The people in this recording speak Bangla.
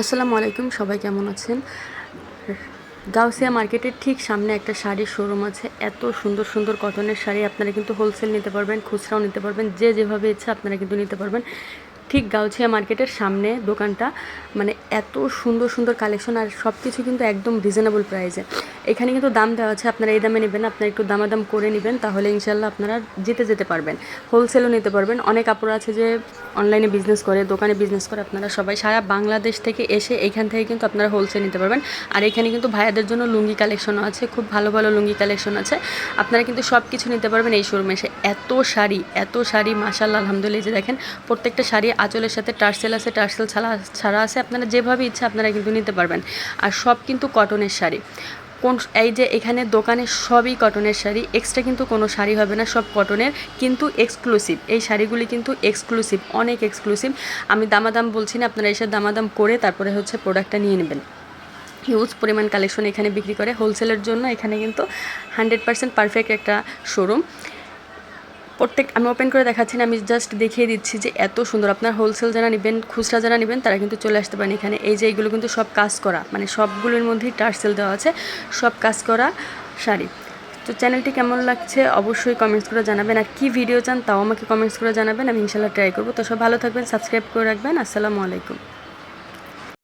আসসালামু আলাইকুম, সবাই কেমন আছেন? গাউসিয়া মার্কেটের ঠিক সামনে একটা শাড়ির শোরুম আছে। এত সুন্দর সুন্দর কটনের শাড়ি আপনারা কিন্তু হোলসেল নিতে পারবেন, খুচরাও নিতে পারবেন, যে যেভাবে ইচ্ছা আপনারা কিন্তু নিতে পারবেন। ঠিক গাউছিয়া মার্কেটের সামনে দোকানটা মানে এত সুন্দর সুন্দর কালেকশন আর সব কিছু কিন্তু একদম রিজনেবল প্রাইসে এখানে কিন্তু দাম দেওয়া আছে, আপনারা এই দামে নেবেন, আপনারা একটু দামাদাম করে নেবেন, তাহলে ইনশাল্লাহ আপনারা জিতে যেতে পারবেন। হোলসেলও নিতে পারবেন। অনেক কাপড় আছে যে অনলাইনে বিজনেস করে, দোকানে বিজনেস করে, আপনারা সবাই সারা বাংলাদেশ থেকে এসে এখান থেকে কিন্তু আপনারা হোলসেল নিতে পারবেন। আর এখানে কিন্তু ভাইয়াদের জন্য লুঙ্গি কালেকশনও আছে, খুব ভালো ভালো লুঙ্গি কালেকশন আছে। আপনারা কিন্তু সব কিছু নিতে পারবেন এই শোরুমে এসে। এত শাড়ি এত শাড়ি মাসাল্লাহ আলহামদুলিল্লাহ যে দেখেন, প্রত্যেকটা শাড়ি আঁচলের সাথে টার্সেল আছে, টার্সেল ছাড়া ছাড়া আছে, আপনারা যেভাবে ইচ্ছা আপনারা কিন্তু নিতে পারবেন। আর সব কিন্তু কটনের শাড়ি। কোন, এই যে এখানে দোকানে সবই কটনের শাড়ি এক্সট্রা কিন্তু কোনো শাড়ি হবে না, সব কটনের, কিন্তু এক্সক্লুসিভ এই শাড়িগুলি কিন্তু এক্সক্লুসিভ অনেক এক্সক্লুসিভ আমি দামাদাম বলছি না, আপনারা এসে দামাদাম করে তারপরে হচ্ছে প্রোডাক্টটা নিয়ে নেবেন। হিউজ পরিমাণ কালেকশন এখানে বিক্রি করে। হোলসেলের জন্য এখানে কিন্তু হান্ড্রেড পার্সেন্ট পারফেক্ট একটা শোরুম প্রত্যেক আমি ওপেন করে দেখাচ্ছি না, আমি জাস্ট দেখিয়ে দিচ্ছি যে এত সুন্দর। আপনার হোলসেল যারা নেবেন, খুচরা যারা নেবেন, তারা কিন্তু চলে আসতে পারেন এখানে। এই যে এইগুলো কিন্তু সব কাজ করা মানে সবগুলোর মধ্যেই টার্সেল দেওয়া আছে। সব কাজ করা শাড়ি। তো চ্যানেলটি কেমন লাগছে অবশ্যই কমেন্টস করে জানাবেন। আর কী ভিডিও চান তাও আমাকে কমেন্টস করে জানাবেন, আমি ইনশাল্লাহ ট্রাই করব। তো সব ভালো থাকবেন সাবস্ক্রাইব করে রাখবেন। আসসালামু আলাইকুম।